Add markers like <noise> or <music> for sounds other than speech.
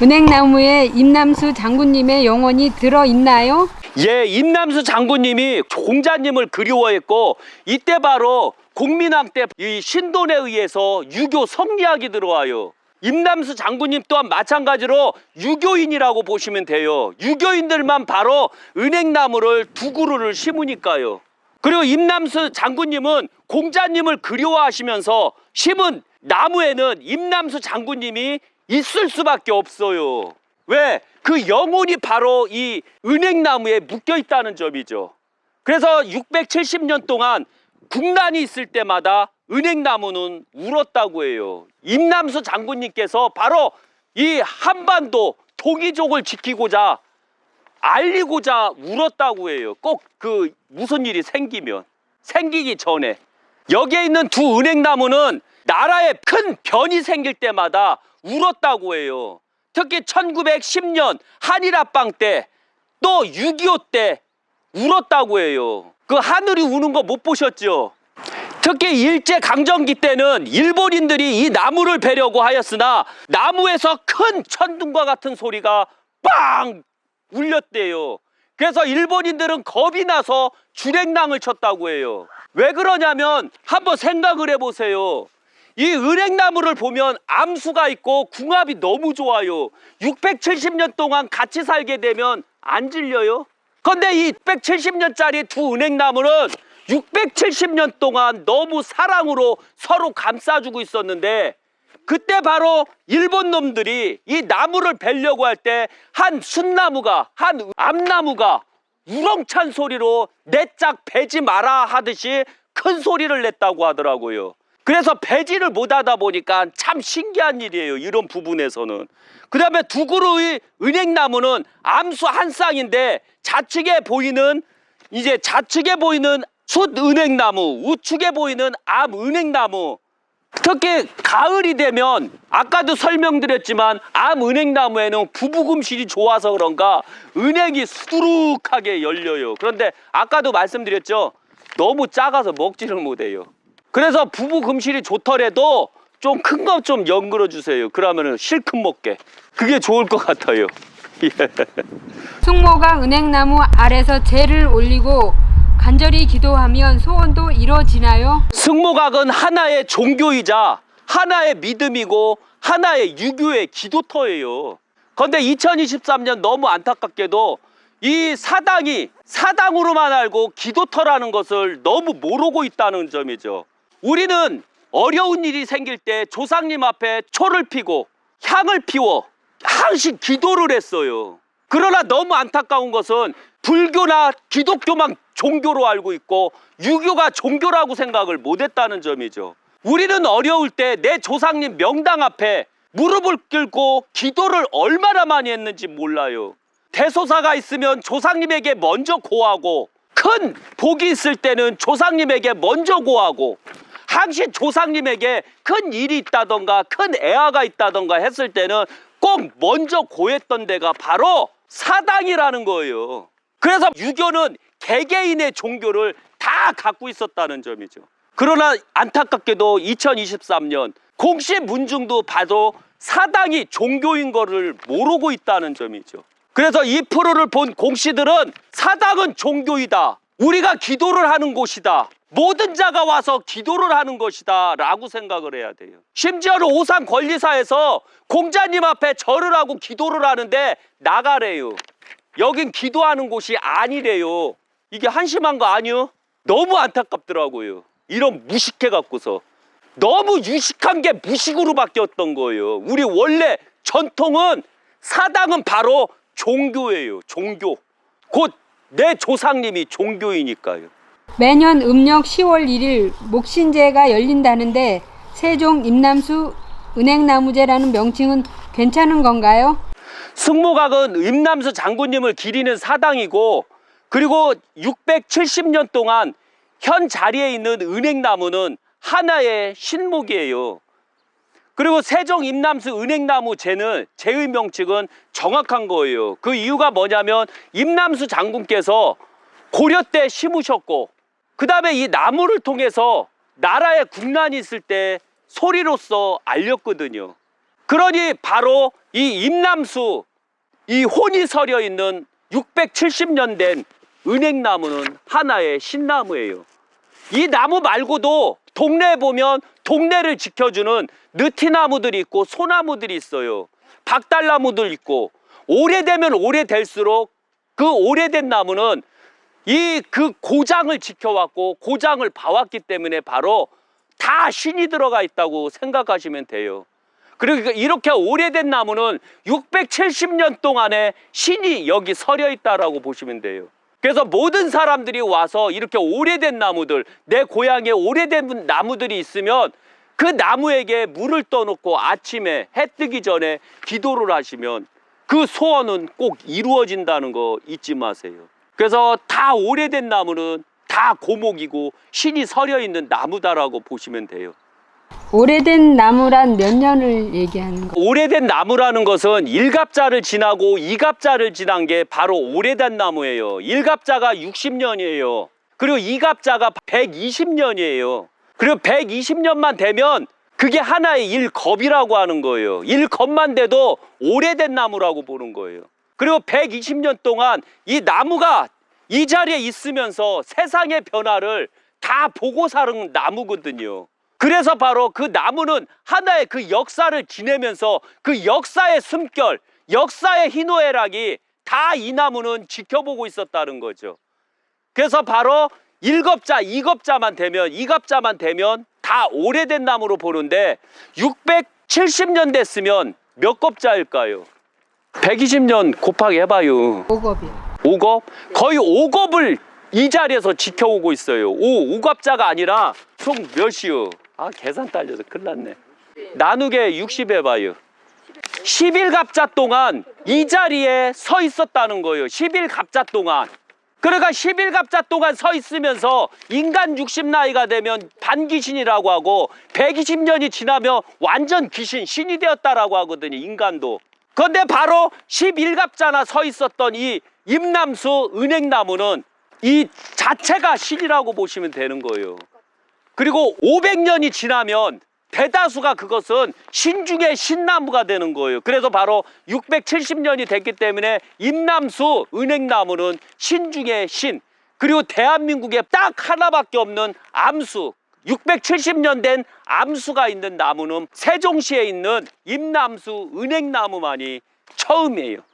은행나무에 임남수 장군님의 영혼이 들어 있나요? 예, 임남수 장군님이 공자님을 그리워했고 이때 바로 공민왕 때 이 신돈에 의해서 유교 성리학이 들어와요. 임남수 장군님 또한 마찬가지로 유교인이라고 보시면 돼요. 유교인들만 바로 은행나무를 두 그루를 심으니까요. 그리고 임남수 장군님은 공자님을 그리워하시면서 심은 나무에는 임남수 장군님이 있을 수밖에 없어요. 왜? 그 영혼이 바로 이 은행나무에 묶여 있다는 점이죠. 그래서 670년 동안 국난이 있을 때마다 은행나무는 울었다고 해요. 임남수 장군님께서 바로 이 한반도 동이족을 지키고자 알리고자 울었다고 해요. 꼭 그 무슨 일이 생기면 생기기 전에 여기에 있는 두 은행나무는 나라에 큰 변이 생길 때마다 울었다고 해요. 특히 1910년 한일합방 때 또 6.25 때 울었다고 해요. 그 하늘이 우는 거 못 보셨죠? 특히 일제 강점기 때는 일본인들이 이 나무를 베려고 하였으나 나무에서 큰 천둥과 같은 소리가 빵 울렸대요. 그래서 일본인들은 겁이 나서 주랭랑을 쳤다고 해요. 왜 그러냐면 한번 생각을 해보세요. 이 은행나무를 보면 암수가 있고 궁합이 너무 좋아요. 670년 동안 같이 살게 되면 안 질려요? 근데 이 670년짜리 두 은행나무는 670년 동안 너무 사랑으로 서로 감싸주고 있었는데 그때 바로 일본 놈들이 이 나무를 베려고 할 때 한 순나무가 한 암나무가 우렁찬 소리로 내 짝 베지 마라 하듯이 큰 소리를 냈다고 하더라고요. 그래서 배지를 못하다 보니까 참 신기한 일이에요. 이런 부분에서는. 그 다음에 두 그루의 은행나무는 암수 한 쌍인데 좌측에 보이는 이제 좌측에 보이는 숫 은행나무, 우측에 보이는 암 은행나무. 특히 가을이 되면 아까도 설명드렸지만 암 은행나무에는 부부금실이 좋아서 그런가 은행이 수두룩하게 열려요. 그런데 아까도 말씀드렸죠. 너무 작아서 먹지를 못해요. 그래서 부부 금실이 좋더라도 좀큰거좀 연그러 주세요. 그러면은 실컷 먹게. 그게 좋을 것 같아요. <laughs> 예. 숙모가 은행나무 아래서 재를 올리고 간절히 기도하면 소원도 이루어지나요? 승모각은 하나의 종교이자 하나의 믿음이고 하나의 유교의 기도터예요. 그런데 2023년 너무 안타깝게도 이 사당이 사당으로만 알고 기도터라는 것을 너무 모르고 있다는 점이죠. 우리는 어려운 일이 생길 때 조상님 앞에 초를 피고 향을 피워 항상 기도를 했어요. 그러나 너무 안타까운 것은 불교나 기독교만 종교로 알고 있고 유교가 종교라고 생각을 못했다는 점이죠. 우리는 어려울 때 내 조상님 명당 앞에 무릎을 꿇고 기도를 얼마나 많이 했는지 몰라요. 대소사가 있으면 조상님에게 먼저 고하고 큰 복이 있을 때는 조상님에게 먼저 고하고 항시 조상님에게 큰 일이 있다던가 큰 애화가 있다던가 했을 때는 꼭 먼저 고했던 데가 바로 사당이라는 거예요. 그래서 유교는 개개인의 종교를 다 갖고 있었다는 점이죠. 그러나 안타깝게도 2023년 공시 문중도 봐도 사당이 종교인 거를 모르고 있다는 점이죠. 그래서 이 프로를 본 공시들은 사당은 종교이다. 우리가 기도를 하는 곳이다. 모든 자가 와서 기도를 하는 것이다. 라고 생각을 해야 돼요. 심지어는 오산 권리사에서 공자님 앞에 절을 하고 기도를 하는데 나가래요. 여긴 기도하는 곳이 아니래요. 이게 한심한 거 아니요? 너무 안타깝더라고요. 이런 무식해 갖고서. 너무 유식한 게 무식으로 바뀌었던 거예요. 우리 원래 전통은 사당은 바로 종교예요. 종교. 곧 내 조상님이 종교이니까요. 매년 음력 10월 1일 목신제가 열린다는데 세종 임남수 은행나무제라는 명칭은 괜찮은 건가요? 승모각은 임남수 장군님을 기리는 사당이고 그리고 670년 동안 현 자리에 있는 은행나무는 하나의 신목이에요. 그리고 세종 임남수 은행나무 제는 제의 명칭은 정확한 거예요. 그 이유가 뭐냐면 임남수 장군께서 고려 때 심으셨고 그 다음에 이 나무를 통해서 나라에 국난이 있을 때 소리로서 알렸거든요. 그러니 바로 이 임남수 이 혼이 서려 있는 670년 된 은행나무는 하나의 신나무예요. 이 나무 말고도 동네에 보면 동네를 지켜주는 느티나무들이 있고 소나무들이 있어요. 박달나무들 있고 오래되면 오래될수록 그 오래된 나무는 이 그 고장을 지켜왔고 고장을 봐왔기 때문에 바로 다 신이 들어가 있다고 생각하시면 돼요. 그리고 이렇게 오래된 나무는 670년 동안에 신이 여기 서려 있다라고 보시면 돼요. 그래서 모든 사람들이 와서 이렇게 오래된 나무들, 내 고향에 오래된 나무들이 있으면 그 나무에게 물을 떠놓고 아침에 해 뜨기 전에 기도를 하시면 그 소원은 꼭 이루어진다는 거 잊지 마세요. 그래서 다 오래된 나무는 다 고목이고 신이 서려 있는 나무다라고 보시면 돼요. 오래된 나무란 몇 년을 얘기하는 거? 오래된 나무라는 것은 일갑자를 지나고 이갑자를 지난 게 바로 오래된 나무예요. 일갑자가 60년이에요. 그리고 이갑자가 120년이에요. 그리고 120년만 되면 그게 하나의 일겁이라고 하는 거예요. 일겁만 돼도 오래된 나무라고 보는 거예요. 그리고 120년 동안 이 나무가 이 자리에 있으면서 세상의 변화를 다 보고 사는 나무거든요. 그래서 바로 그 나무는 하나의 그 역사를 지내면서 그 역사의 숨결, 역사의 희노애락이 다 이 나무는 지켜보고 있었다는 거죠. 그래서 바로 일겁자, 이겁자만 되면, 이갑자만 되면 다 오래된 나무로 보는데 670년 됐으면 몇 겁자일까요? 120년 곱하기 해봐요. 오겁이요. 5겁? 거의 5겁을 이 자리에서 지켜오고 있어요. 오, 오갑자가 아니라 총 몇이요? 아, 계산 딸려서 큰일 났네. 나누게 60 해봐요. 11갑자 동안 이 자리에 서 있었다는 거예요. 11갑자 동안. 그러니까 11갑자 동안 서 있으면서 인간 60나이가 되면 반귀신이라고 하고 120년이 지나면 완전 귀신, 신이 되었다라고 하거든요. 인간도. 그런데 바로 11갑자나 서 있었던 이 임남수 은행나무는 이 자체가 신이라고 보시면 되는 거예요. 그리고 500년이 지나면 대다수가 그것은 신 중에 신나무가 되는 거예요. 그래서 바로 670년이 됐기 때문에 임남수 은행나무는 신 중에 신. 그리고 대한민국에 딱 하나밖에 없는 암수. 670년 된 암수가 있는 나무는 세종시에 있는 임남수 은행나무만이 처음이에요.